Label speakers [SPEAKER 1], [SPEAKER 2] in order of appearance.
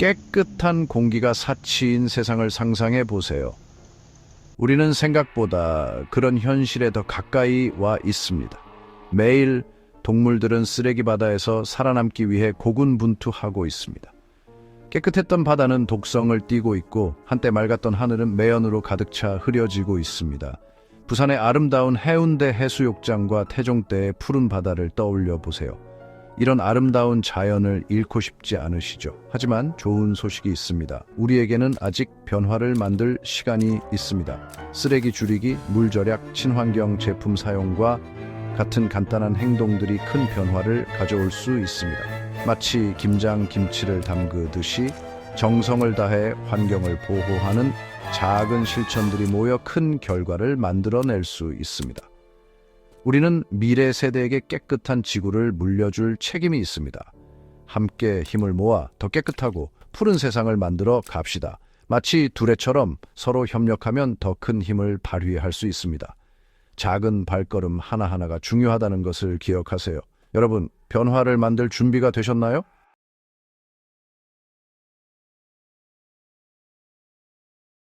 [SPEAKER 1] 깨끗한 공기가 사치인 세상을 상상해 보세요. 우리는 생각보다 그런 현실에 더 가까이 와 있습니다. 매일 동물들은 쓰레기 바다에서 살아남기 위해 고군분투하고 있습니다. 깨끗했던 바다는 독성을 띠고 있고 한때 맑았던 하늘은 매연으로 가득 차 흐려지고 있습니다. 부산의 아름다운 해운대 해수욕장과 태종대의 푸른 바다를 떠올려 보세요. 이런 아름다운 자연을 잃고 싶지 않으시죠? 하지만 좋은 소식이 있습니다. 우리에게는 아직 변화를 만들 시간이 있습니다. 쓰레기 줄이기, 물 절약, 친환경 제품 사용과 같은 간단한 행동들이 큰 변화를 가져올 수 있습니다. 마치 김장 김치를 담그듯이 정성을 다해 환경을 보호하는 작은 실천들이 모여 큰 결과를 만들어낼 수 있습니다. 우리는 미래 세대에게 깨끗한 지구를 물려줄 책임이 있습니다. 함께 힘을 모아 더 깨끗하고 푸른 세상을 만들어 갑시다. 마치 두레처럼 서로 협력하면 더 큰 힘을 발휘할 수 있습니다. 작은 발걸음 하나하나가 중요하다는 것을 기억하세요. 여러분, 변화를 만들 준비가 되셨나요?